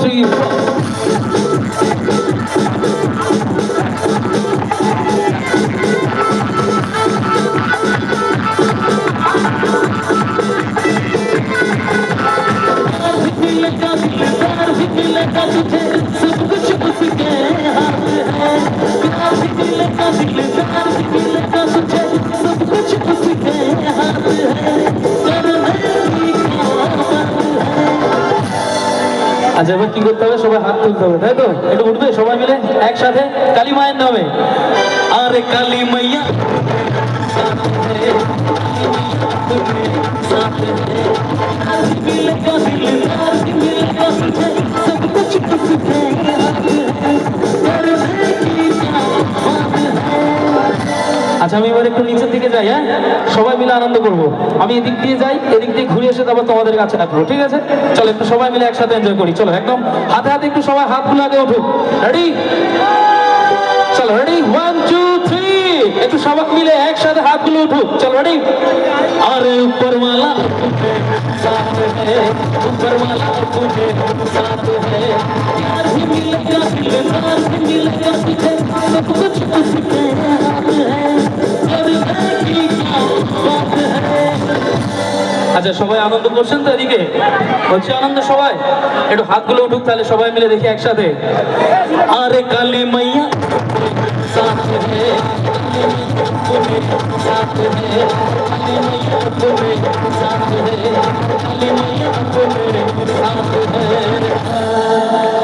Three আচ্ছা এবার কি করতে হবে সবাই হাত তুলতে হবে তাই তো একটু উঠবে সবাই মিলে একসাথে কালী মায়ের নামে আরে কালী মাইয়া मिलेगा प्यार भी मिलेगा तुझे सब कुछ उसके हाथ है আচ্ছা আমি এবার একটু নিচের দিকে যাই হ্যাঁ সবাই মিলে আনন্দ করব আমি এদিক দিয়ে যাই এদিক দিয়ে ঘুরে এসে তারপর তোমাদের কাছে রাখবো ঠিক আছে চলো একটু সবাই মিলে একসাথে এনজয় করি চলো একদম হাতে হাতে একটু সবাই হাতগুলো আগে উঠুক রেডি চলো রেডি ওয়ান টু থ্রি একটু সবাই মিলে একসাথে হাতগুলো উঠুক চলো রেডি আরে উপর মালা साथ है ऊपर वाला तुझे साथ है प्यार भी मिलेगा प्यार भी मिलेगा तुझे सब कुछ আচ্ছা সবাই আনন্দ করছেন তো এদিকে? হচ্ছে আনন্দ সবাই? একটু হাতগুলো উঠুক, তাহলে সবাই মিলে দেখি একসাথে। আরে কালী মাইয়া।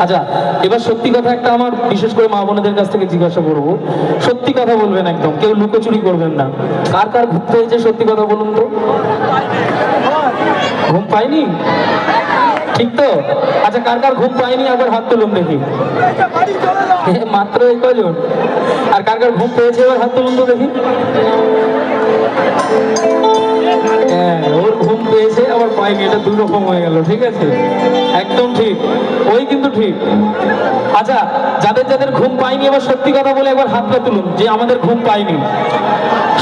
আচ্ছা এবার সত্যি কথা একটা আমার বিশেষ করে মা বোনেদের কাছ থেকে জিজ্ঞাসা করব। সত্যি কথা বলবেন একদম, কেউ লুকোচুরি করবেন না। কার কার ঘুরতে হয়েছে সত্যি কথা বলুন তো? ঘুম পাইনি ঠিক তো? আচ্ছা কার কার ঘুম পাইনি আবার হাত তুলুন দেখি। মাত্র এই কজন। আর কার কার ঘুম পেয়েছে? এবার হাত তুলুন তো দেখি। হ্যাঁ ওর ঘুম পেয়েছে, আবার পাইনি এটা দুই রকম হয়ে গেল ঠিক আছে। একদম ঠিক। ওই কিন্তু ঠিক। আচ্ছা যাদের যাদের ঘুম পাইনি এবার সত্যি কথা বলে একবার হাতটা তুলুন, যে আমাদের ঘুম পাইনি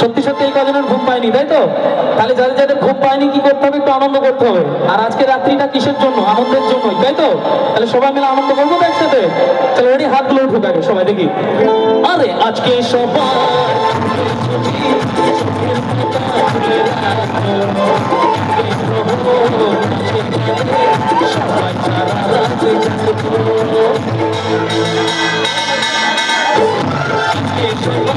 সত্যি সত্যি এই কজনের ঘুম পাইনি তাই তো? তাহলে যাদের যাদের ঘুম পাইনি কি করতে হবে? একটু আনন্দ করতে হবে। আর আজকে রাত্রিটা কিসের জন্য? আনন্দের জন্যই, তাই তো? তাহলে সবাই মিলে আনন্দ করব তো একসাথে? তাহলে রেডি হাতগুলো উঠুক আগে, সবাই দেখি। আরে, আজকে বসে বসে সবাই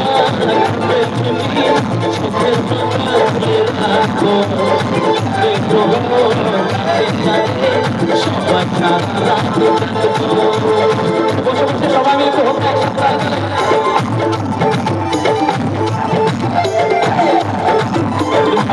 মিলে একটু হোক একসাথে। সামনে ভোকালটা বানান না গো। সামনে ভোকালটা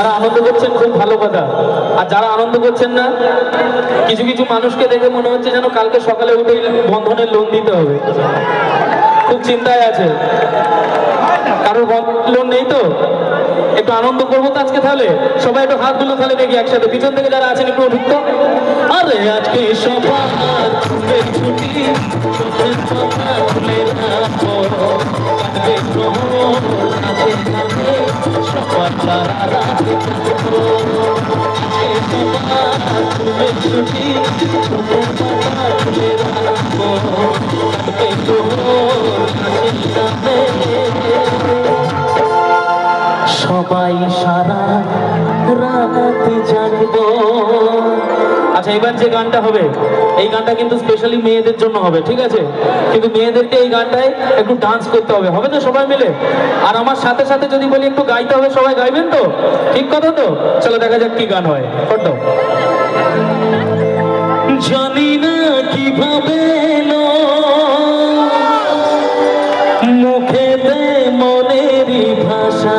যারা আনন্দ করছেন, খুব ভালো কথা। আর যারা আনন্দ করছেন না, কিছু কিছু মানুষকে দেখে মনে হচ্ছে যেন কালকে সকালে উঠে বন্ধনের লোন দিতে হবে। খুব চিন্তায় আছে। কারোর লোন নেই তো? একটু আনন্দ করব তো আজকে তাহলে? সবাই একটু হাত তুলো তাহলে দেখি একসাথে। পিছন থেকে যারা আছেন একটু উঠুক তো আরে আজকে ছুটি সবাই সারা রাত জাগবো এবার যে গানটা হবে, এই গানটা কিন্তু স্পেশালি মেয়েদের জন্য হবে, ঠিক আছে? কিন্তু মেয়েদেরকে এই গানটায় একটু ডান্স করতে হবে হবে তো সবাই মিলে? আর আমার সাথে সাথে যদি বলি একটু গাইতে হবে, সবাই গাইবেন তো? ঠিক কথা তো? চলো দেখা যাক কি গান হয় জানি না কীভাবে মুখেতে মন আশা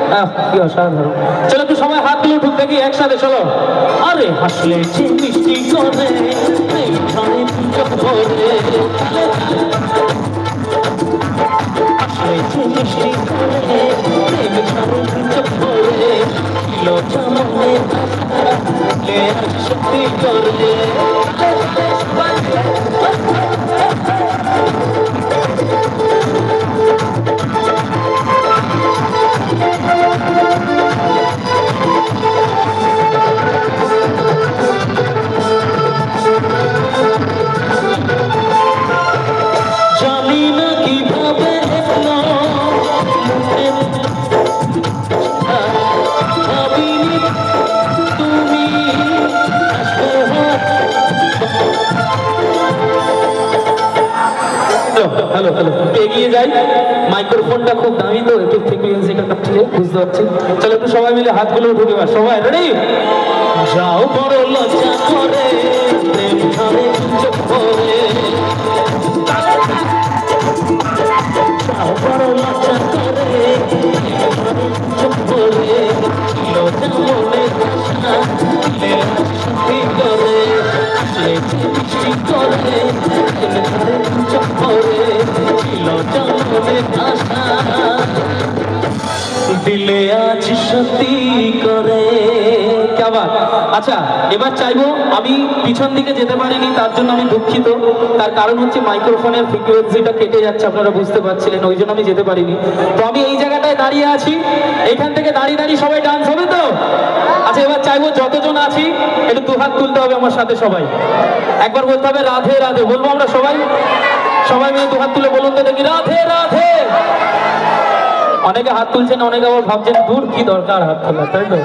কি অসাধারণ। চলো একটু সবাই হাত তুলে উঠুক, দেখি একসাথে, চলো। আরে, হাসলে মিষ্টি করে ঘরে হ্যালো হ্যালো হ্যালো। এগিয়ে যাই। মাইক্রোফোনটা খুব দামি তো, একটু ফ্রিকুয়েন্সিটা ঠিক বুঝতে পারছি। চলো একটু সবাই মিলে হাতগুলো উঠে দেবার সবাই রেডি যাও বড় লজ্জা করে, প্রেম ধরে চোখ ভরে যাও বড় লজ্জা করে, প্রেম ধরে চোখ ভরে লজ্জা সত্যি করে। আচ্ছা এবার চাইব আমি পিছন দিকে যেতে পারিনি, তার জন্য আমি দুঃখিত। তার কারণ হচ্ছে মাইক্রোফোনের ফ্রিকুয়েন্সিটা কেটে যাচ্ছে, আপনারা বুঝতে পারছিলেন, ওই জন্য আমি যেতে পারিনি। তো আমি এই জায়গাটায় দাঁড়িয়ে আছি, এখান থেকে দাঁড়িয়ে দাঁড়িয়ে সবাই ডান্স হবে তো? আচ্ছা এবার চাইব যতজন আছি, একটু দুহাত তুলতে হবে আমার সাথে সবাই। একবার বলতে হবে, রাধে রাধে, বলব আমরা সবাই? সবাই মিলে দুহাত তুলে বলুন তো দেখি, রাধে রাধে। অনেকে হাত তুলছেন, অনেকে আবার ভাবছেন, দূর কি দরকার হাত তোলা তাই তো?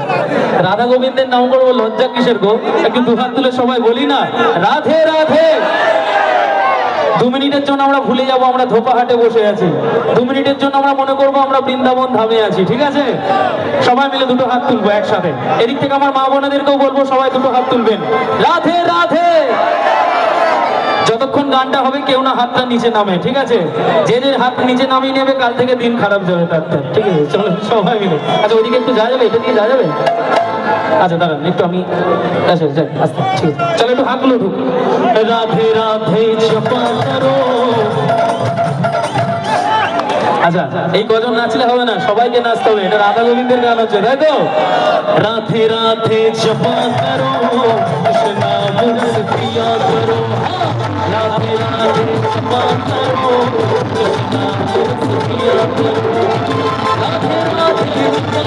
রাধা গোবিন্দের নাম করব, লজ্জা কিসের গো? একটু দু হাত তুলে সবাই বলি না? রাধে রাধে! দু মিনিটের জন্য আমরা ভুলে যাব, আমরা ধোপাহাটে বসে আছি। দু মিনিটের জন্য আমরা মনে করব, আমরা বৃন্দাবন ধামে আছি, ঠিক আছে? সবাই মিলে দুটো হাত তুলবো একসাথে। এদিক থেকে আমার মা বোনেদেরকেও বলব, সবাই দুটো হাত তুলবেন। রাধে রাধে! যতক্ষণ গানটা হবে কেউ না হাতটা নিচে নামে, ঠিক আছে? যে যে হাত নিচে নামিয়ে নেবে, কাল থেকে দিন খারাপ যাবে তার। ঠিক আছে? চলো, সবাই মিলে। আচ্ছা ওইদিকে একটু যাওয়া যাবে? এটা দিয়ে যাওয়া যাবে? আচ্ছা দাঁড়ান, একটু আমি আচ্ছা আচ্ছা ঠিক আছে। চলো, একটু হাতগুলো ঢুক। রাধে রাধে করো। আচ্ছা এই কজন নাচলে হবে না? সবাইকে নাচতে হবে। এটা রাধা গোবিন্দের গান হচ্ছে, তাই তো? রাধে রাধে জপা করো, কৃষ্ণা প্রিয়া করো। রাধে রাধে জপা করো, কৃষ্ণা প্রিয়া করো। রাধে রাধে জপা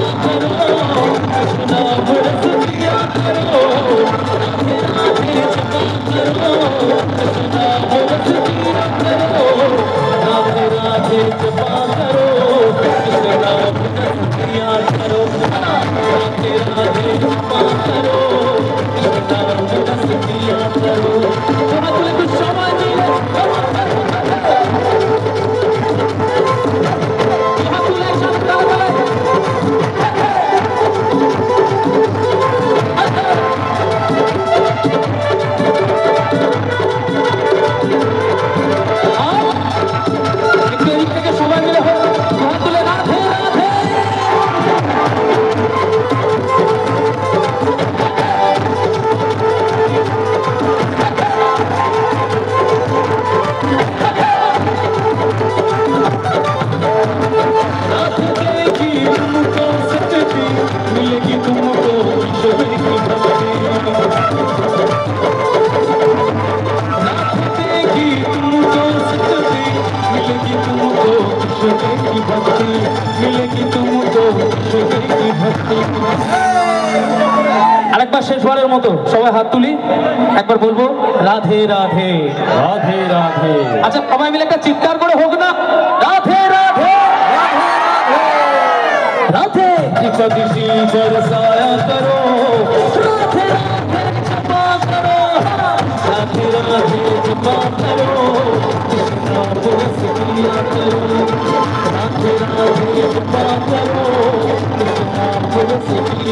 আরেকবার শেষবারের মতো সবাই হাত তুলি। একবার বলব রাধে রাধে। রাধে রাধে। আচ্ছা সবাই মিলে একটা চিৎকার করে হোক না। রাধে রাধে। রাধে। রাধে করো রাধে রাধে।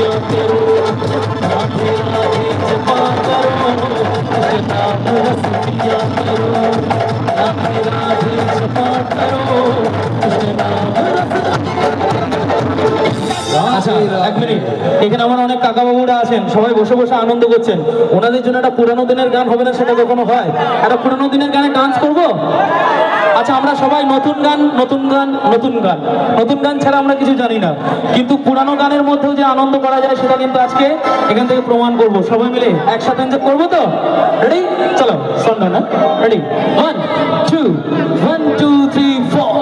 রাধে রাধে। মিনিট। এখানে আমার অনেক কাকা বাবুরা আছেন, সবাই বসে বসে আনন্দ করছেন। ওনাদের জন্য একটা পুরানো দিনের গান হবে না সেটা কখনো হয়? একটা পুরানো দিনের গানে ডান্স করব? আচ্ছা আমরা সবাই নতুন গান নতুন গান নতুন গান নতুন গান ছাড়া আমরা কিছু জানি না কিন্তু পুরানো গানের মধ্যেও যে আনন্দ করা যায় সেটা কিন্তু আজকে এখান থেকে প্রমাণ করব সবাই মিলে একসাথে এনজয় করবো তো রেডি চলো সন্ধ্যা না ready one two one two three four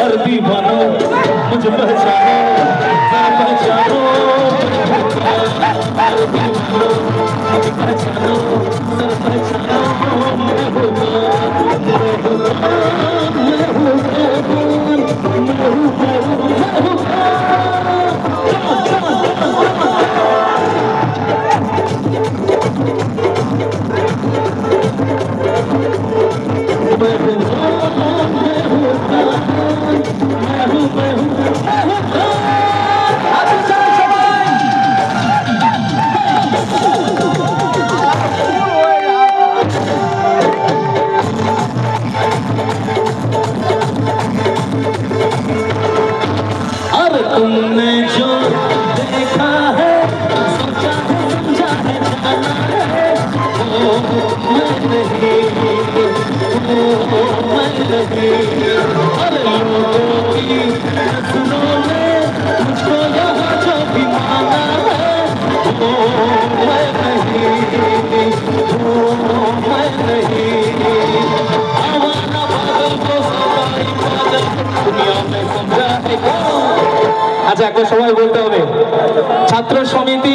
और दीवानो मुझे पहचानो আচ্ছা একটা সময় বলতে হবে। ছাত্র সমিতি